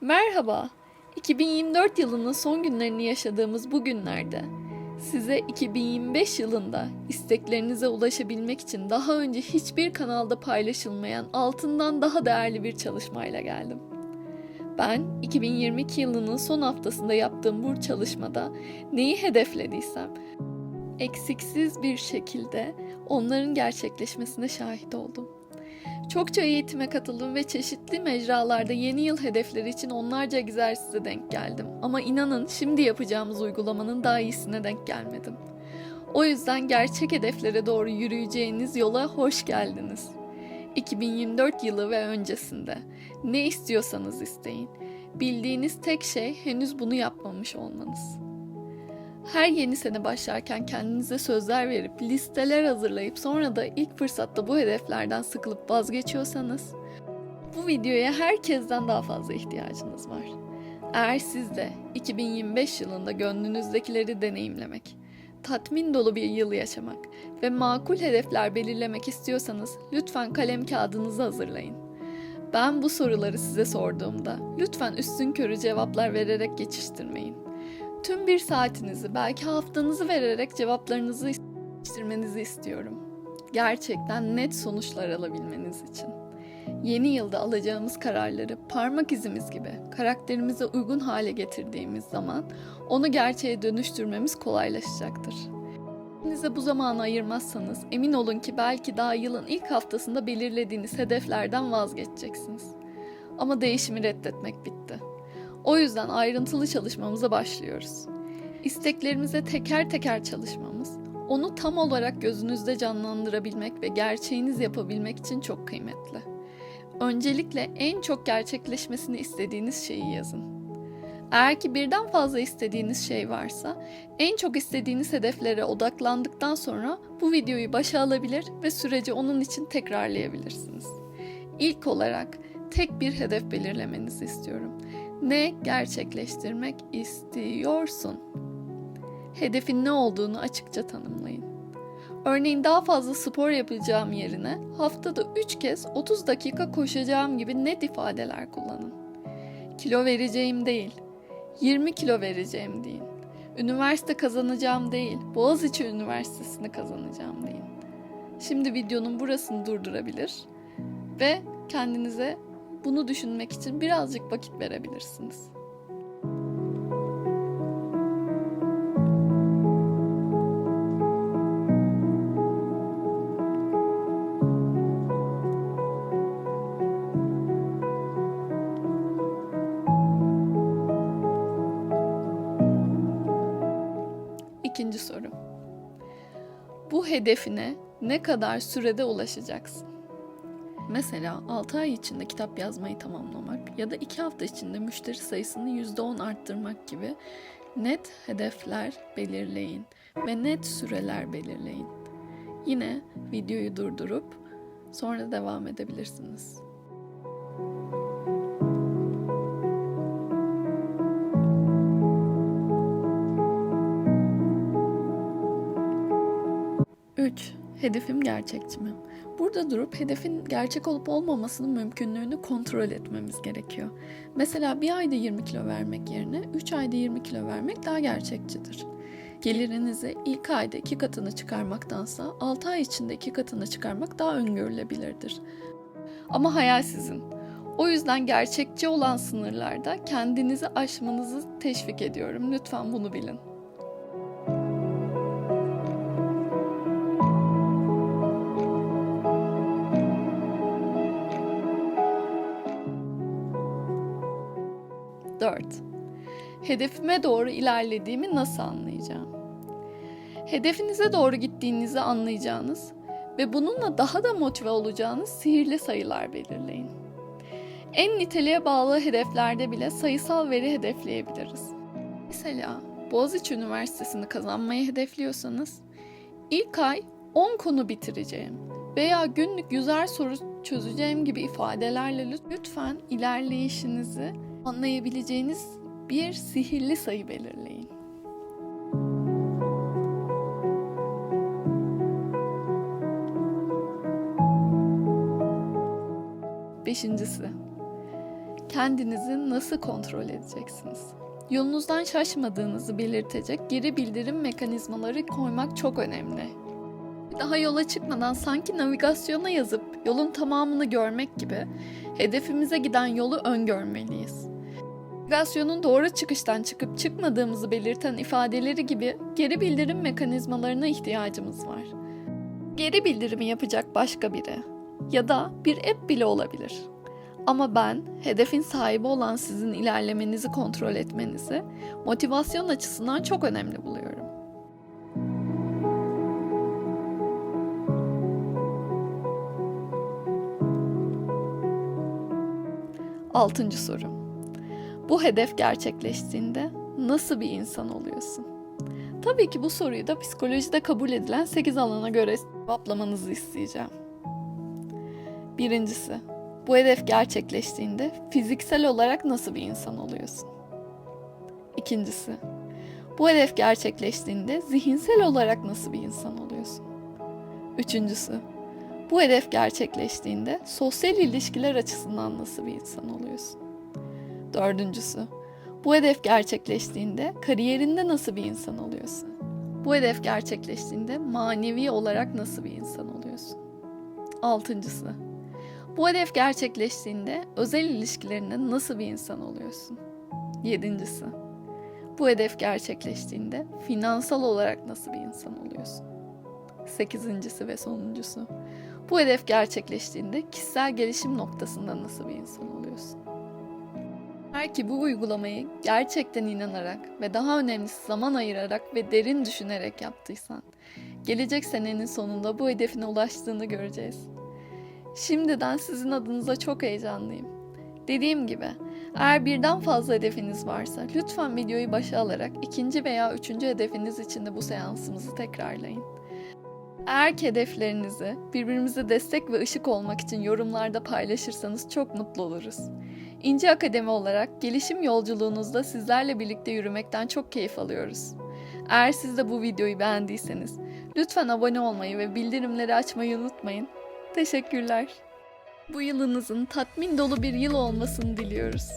Merhaba. 2024 yılının son günlerini yaşadığımız bu günlerde size 2025 yılında isteklerinize ulaşabilmek için daha önce hiçbir kanalda paylaşılmayan altından daha değerli bir çalışmayla geldim. Ben 2022 yılının son haftasında yaptığım bu çalışmada neyi hedeflediysem eksiksiz bir şekilde onların gerçekleşmesine şahit oldum. Çokça eğitime katıldım ve çeşitli mecralarda yeni yıl hedefleri için onlarca egzersize denk geldim. Ama inanın şimdi yapacağımız uygulamanın daha iyisine denk gelmedim. O yüzden gerçek hedeflere doğru yürüyeceğiniz yola hoş geldiniz. 2024 yılı ve öncesinde ne istiyorsanız isteyin. Bildiğiniz tek şey henüz bunu yapmamış olmanız. Her yeni sene başlarken kendinize sözler verip listeler hazırlayıp sonra da ilk fırsatta bu hedeflerden sıkılıp vazgeçiyorsanız bu videoya herkesten daha fazla ihtiyacınız var. Eğer siz de 2025 yılında gönlünüzdekileri deneyimlemek, tatmin dolu bir yıl yaşamak ve makul hedefler belirlemek istiyorsanız lütfen kalem kağıdınızı hazırlayın. Ben bu soruları size sorduğumda lütfen üstün körü cevaplar vererek geçiştirmeyin. Tüm bir saatinizi, belki haftanızı vererek cevaplarınızı değiştirmenizi istiyorum. Gerçekten net sonuçlar alabilmeniz için. Yeni yılda alacağımız kararları parmak izimiz gibi karakterimize uygun hale getirdiğimiz zaman onu gerçeğe dönüştürmemiz kolaylaşacaktır. Kendinize bu zamanı ayırmazsanız emin olun ki belki daha yılın ilk haftasında belirlediğiniz hedeflerden vazgeçeceksiniz. Ama değişimi reddetmek bitti. O yüzden ayrıntılı çalışmamıza başlıyoruz. İsteklerimize teker teker çalışmamız, onu tam olarak gözünüzde canlandırabilmek ve gerçeğiniz yapabilmek için çok kıymetli. Öncelikle en çok gerçekleşmesini istediğiniz şeyi yazın. Eğer ki birden fazla istediğiniz şey varsa, en çok istediğiniz hedeflere odaklandıktan sonra bu videoyu başa alabilir ve süreci onun için tekrarlayabilirsiniz. İlk olarak tek bir hedef belirlemenizi istiyorum ne gerçekleştirmek istiyorsun? Hedefin ne olduğunu açıkça tanımlayın. Örneğin daha fazla spor yapacağım yerine haftada 3 kez 30 dakika koşacağım gibi net ifadeler kullanın. Kilo vereceğim değil, 20 kilo vereceğim deyin. Üniversite kazanacağım değil, Boğaziçi Üniversitesi'ni kazanacağım deyin. Şimdi videonun burasını durdurabilir ve kendinize bunu düşünmek için birazcık vakit verebilirsiniz. İkinci soru. Bu hedefine ne kadar sürede ulaşacaksın? Mesela 6 ay içinde kitap yazmayı tamamlamak ya da 2 hafta içinde müşteri sayısını %10 arttırmak gibi net hedefler belirleyin ve net süreler belirleyin. Yine videoyu durdurup sonra devam edebilirsiniz. Hedefim gerçekçi mi? Burada durup hedefin gerçek olup olmamasının mümkünlüğünü kontrol etmemiz gerekiyor. Mesela bir ayda 20 kilo vermek yerine 3 ayda 20 kilo vermek daha gerçekçidir. Gelirinizi ilk ayda iki katını çıkarmaktansa 6 ay içinde iki katını çıkarmak daha öngörülebilirdir. Ama hayal sizin. O yüzden gerçekçi olan sınırlarda kendinizi aşmanızı teşvik ediyorum. Lütfen bunu bilin. Dört. Hedefime doğru ilerlediğimi nasıl anlayacağım? Hedefinize doğru gittiğinizi anlayacağınız ve bununla daha da motive olacağınız sihirli sayılar belirleyin. En niteliğe bağlı hedeflerde bile sayısal veri hedefleyebiliriz. Mesela Boğaziçi Üniversitesi'ni kazanmayı hedefliyorsanız ilk ay 10 konu bitireceğim veya günlük yüzer soru çözeceğim gibi ifadelerle lütfen ilerleyişinizi anlayabileceğiniz bir sihirli sayı belirleyin. Beşincisi, kendinizi nasıl kontrol edeceksiniz? Yolunuzdan şaşmadığınızı belirtecek geri bildirim mekanizmaları koymak çok önemli. Daha yola çıkmadan sanki navigasyona yazıp yolun tamamını görmek gibi hedefimize giden yolu öngörmeliyiz. Navigasyonun doğru çıkıştan çıkıp çıkmadığımızı belirten ifadeleri gibi geri bildirim mekanizmalarına ihtiyacımız var. Geri bildirimi yapacak başka biri ya da bir app bile olabilir. Ama ben hedefin sahibi olan sizin ilerlemenizi kontrol etmenizi motivasyon açısından çok önemli buluyorum. Altıncı soru. Bu hedef gerçekleştiğinde nasıl bir insan oluyorsun? Tabii ki bu soruyu da psikolojide kabul edilen 8 alana göre cevaplamanızı isteyeceğim. Birincisi, bu hedef gerçekleştiğinde fiziksel olarak nasıl bir insan oluyorsun? İkincisi, bu hedef gerçekleştiğinde zihinsel olarak nasıl bir insan oluyorsun? Üçüncüsü, bu hedef gerçekleştiğinde sosyal ilişkiler açısından nasıl bir insan oluyorsun? Dördüncüsü, bu hedef gerçekleştiğinde kariyerinde nasıl bir insan oluyorsun? Bu hedef gerçekleştiğinde manevi olarak nasıl bir insan oluyorsun? Altıncısı, bu hedef gerçekleştiğinde özel ilişkilerinde nasıl bir insan oluyorsun? Yedincisi, bu hedef gerçekleştiğinde finansal olarak nasıl bir insan oluyorsun? Sekizincisi ve sonuncusu, bu hedef gerçekleştiğinde kişisel gelişim noktasında nasıl bir insan oluyorsun? Eğer ki bu uygulamayı gerçekten inanarak ve daha önemlisi zaman ayırarak ve derin düşünerek yaptıysan, gelecek senenin sonunda bu hedefine ulaştığını göreceğiz. Şimdiden sizin adınıza çok heyecanlıyım. Dediğim gibi, eğer birden fazla hedefiniz varsa lütfen videoyu başa alarak ikinci veya üçüncü hedefiniz için de bu seansımızı tekrarlayın. Eğer ki hedeflerinizi birbirimize destek ve ışık olmak için yorumlarda paylaşırsanız çok mutlu oluruz. İnci Akademi olarak gelişim yolculuğunuzda sizlerle birlikte yürümekten çok keyif alıyoruz. Eğer siz de bu videoyu beğendiyseniz lütfen abone olmayı ve bildirimleri açmayı unutmayın. Teşekkürler. Bu yılınızın tatmin dolu bir yıl olmasını diliyoruz.